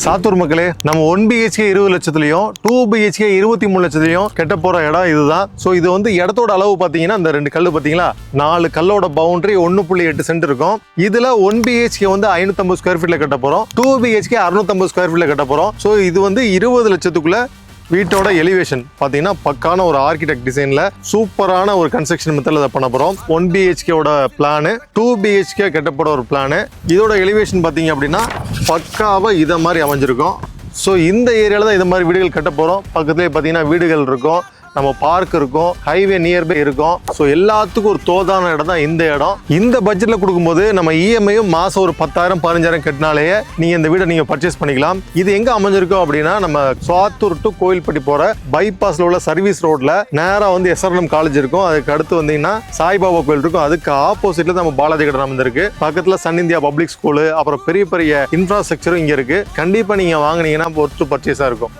சாத்தூர் மக்களே நம்ம one BHK இருபது லட்சத்துலையும் டூ பிஹெச்கே இருபத்தி மூணு லட்சத்துலையும் கெட்ட போற இடம் இதுதான். ஸோ இது வந்து இடத்தோட அளவு பார்த்தீங்கன்னா இந்த ரெண்டு கல் பார்த்தீங்களா நாலு கல்லோட பவுண்டரி ஒன்று புள்ளி எட்டு சென்ட் இருக்கும். இதுல ஒன் பிஹெச்கே வந்து ஐநூத்தம்பது ஸ்கொயர் ஃபீட்ல கட்ட போறோம். டூ பிஹெச்கே அறுநூத்தம்பது ஸ்கொயர் ஃபீட்ல கட்ட போறோம். ஸோ இது வந்து இருபது லட்சத்துக்குள்ள வீட்டோட எலிவேஷன் பார்த்தீங்கன்னா பக்கான ஒரு ஆர்கிடெக்ட் டிசைனில் சூப்பரான ஒரு கன்ஸ்ட்ரக்ஷன் மெத்தடில் இதை பண்ண போகிறோம் ஒன் பிஹெச்கேவோட பிளானு டூ பிஹெச்கே கட்டப்பட ஒரு பிளானு இதோட எலிவேஷன் பார்த்தீங்க அப்படின்னா பக்காவாக இதை மாதிரி அமைஞ்சிருக்கும். ஸோ இந்த ஏரியாவில் தான் இது மாதிரி வீடுகள் கட்ட போகிறோம் பக்கத்துலேயே பார்த்தீங்கன்னா வீடுகள் இருக்கும். நம்ம பார்க் இருக்கும் ஹைவே நியர்பை இருக்கும். ஸோ எல்லாத்துக்கும் ஒரு தோதான இடம் தான் இந்த இடம். இந்த பட்ஜெட்டில் கொடுக்கும்போது நம்ம இஎம்ஐயும் மாதம் ஒரு பத்தாயிரம் பதினஞ்சாயிரம் கட்டினாலேயே நீங்கள் இந்த வீடை நீங்கள் பர்ச்சேஸ் பண்ணிக்கலாம். இது எங்கே அமைஞ்சிருக்கோம் அப்படின்னா நம்ம சாத்தூர் டு கோயில்பட்டி போகிற பைபாஸில் உள்ள சர்வீஸ் ரோட்டில் நேராக வந்து எஸ்ஆர்எம் காலேஜ் இருக்கும். அதுக்கு அடுத்து வந்தீங்கன்னா சாய்பாபா கோயில் இருக்கும். அதுக்கு ஆப்போசிட்டில் நம்ம பாலாஜி கடன் அமைந்திருக்கு. பக்கத்தில் சன் இந்தியா பப்ளிக் ஸ்கூலு அப்புறம் பெரிய பெரிய இன்ஃப்ராஸ்ட்ரக்சரும் இங்கே இருக்குது கண்டிப்பாக நீங்கள் வாங்குனீங்கன்னா ஒர்த்து பர்ச்சேஸாக இருக்கும்.